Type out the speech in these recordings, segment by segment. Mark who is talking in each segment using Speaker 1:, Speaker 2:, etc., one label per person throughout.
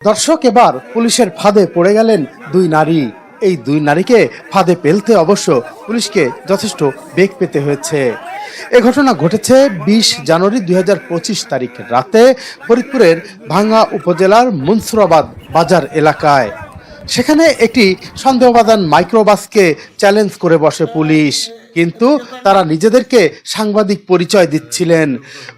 Speaker 1: দর্শক, এবার পুলিশের ফাঁদে পড়ে গেলেন দুই নারী। এই দুই নারীকে ফাঁদে পেলতে অবশ্য পুলিশকে যথেষ্ট বেগ পেতে হয়েছে। এ ঘটনা ঘটেছে বিশ জানুয়ারি দুই হাজার পঁচিশ তারিখ রাতে ফরিদপুরের ভাঙ্গা উপজেলার মনসুরাবাদ বাজার এলাকায়। সেখানে একটি সন্দেহবাদান মাইক্রোবাসকে চ্যালেঞ্জ করে বসে পুলিশ। কিন্তু তারা নিজেদেরকে সাংবাদিক পরিচয় দিচ্ছিলেন।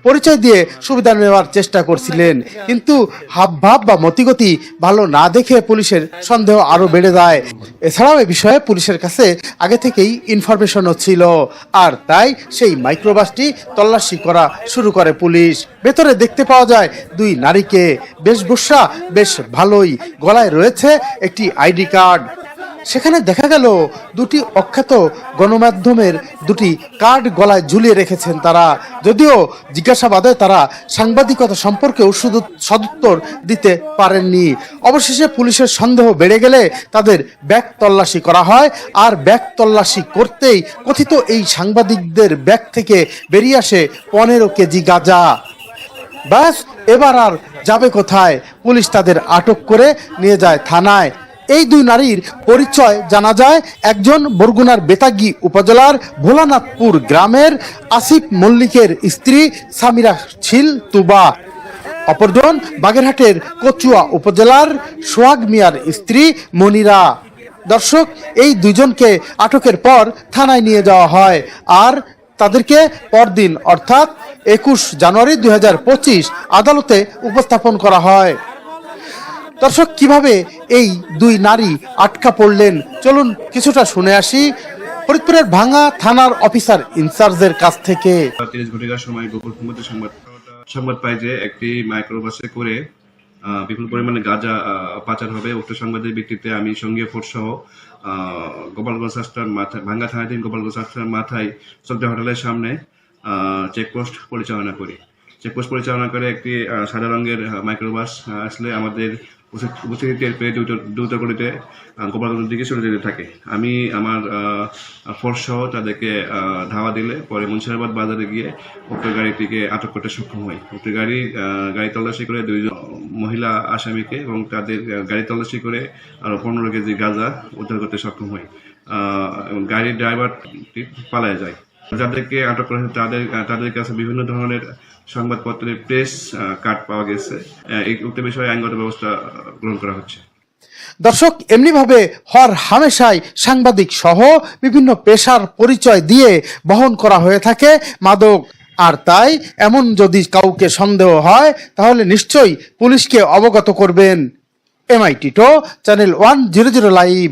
Speaker 1: পরিচয় দিয়ে সুবিধা নেওয়ার চেষ্টা করছিলেন। কিন্তু হাবভাব বা মতিগতি ভালো না দেখে পুলিশের সন্দেহ আরও বেড়ে যায়। এছাড়াও এ বিষয়ে পুলিশের কাছে আগে থেকেই ইনফরমেশনও ছিল। আর তাই সেই মাইক্রোবাসটি তল্লাশি করা শুরু করে পুলিশ। ভেতরে দেখতে পাওয়া যায় দুই নারীকে। বেশভূষা বেশ ভালোই। গলায় রয়েছে একটি আইডি কার্ড। সেখানে দেখা গেল দুটি অখ্যাত গণমাধ্যমের দুটি কার্ড গলায় ঝুলিয়ে রেখেছেন তারা। যদিও জিজ্ঞাসাবাদে তারা সাংবাদিকতা সম্পর্কেও সদুত্তর দিতে পারেননি। অবশেষে পুলিশের সন্দেহ বেড়ে গেলে তাদের ব্যাগ তল্লাশি করা হয়। আর ব্যাগ তল্লাশি করতেই কথিত এই সাংবাদিকদের ব্যাগ থেকে বেরিয়ে আসে পনেরো কেজি গাঁজা। ব্যাস, এবার আর যাবে কোথায়? পুলিশ তাদের আটক করে নিয়ে যায় থানায়। এই দুই নারীর পরিচয় জানা যায়। একজন বরগুনার বেতাগি উপজেলার ভোলানাথপুর গ্রামের আসিফ মল্লিকের স্ত্রী সামিরা ছিল তুবা। অপরজন বাগেরহাটের কচুয়া উপজেলার সোহাগ মিয়ার স্ত্রী মনিরা। দর্শক, এই দুজনকে আটকের পর থানায় নিয়ে যাওয়া হয় আর তাদেরকে পরদিন, অর্থাৎ একুশ জানুয়ারি দু হাজার পঁচিশ আদালতে উপস্থাপন করা হয়। দর্শক, কীভাবে এই দুই নারী আটকা পড়লেন? চলুন কিছুটা শুনে আসি। ফরিদপুরের ভাঙা থানার অফিসার ইনচার্জের কাছ থেকে।
Speaker 2: সংবাদে পাই যে একটি মাইক্রোবাসে করে বিপুল পরিমাণে গাঁজা পাচার হবে। উক্ত সংবাদের ভিত্তিতে আমি সঙ্গে ফোর্স সহ গোপালগঞ্জ রাস্তার মাথায় ভাঙ্গা থানাধীন গোপালগঞ্জ রাস্তার মাথায় সদ্যা হোটেলের সামনে চেকপোস্ট পরিচালনা করি। চেকপোস্ট পরিচালনা করে একটি সাদা রঙের মাইক্রোবাস আসলে আমাদের উপস্থিত- টের পেয়ে দ্রুত গতিতে গোপালগঞ্জের দিকে চলে যেতে থাকে। আমি আমার ফোর্স সহ তাদেরকে ধাওয়া দিলে পরে মুন্সিরাবাদ বাজারে গিয়ে উক্ত গাড়িটিকে আটক করতে সক্ষম হই। উক্ত গাড়ি গাড়ি তল্লাশি করে দুইজন মহিলা আসামিকে এবং তাদের গাড়ি তল্লাশি করে আরও পনেরো কেজি গাঁজা উদ্ধার করতে সক্ষম এবং গাড়ির ড্রাইভারটি পালায় যায়। যাদেরকে আটক করা হয়েছে, তাদের তাদের কাছে বিভিন্ন ধরনের সংবাদপত্রের প্রেস কার্ড পাওয়া গেছে। উক্ত বিষয়ে আইনগত ব্যবস্থা গ্রহণ করা হচ্ছে।
Speaker 1: দর্শক, এমনিভাবে হর হামেশাই সাংবাদিক সহ বিভিন্ন পেশার পরিচয় দিয়ে বহন করা হয়ে থাকে মাদক। আর তাই, এমন যদি কাউকে সন্দেহ হয়, তাহলে নিশ্চয়ই পুলিশকে অবগত করবেন। এমআই Tito channel one zero zero live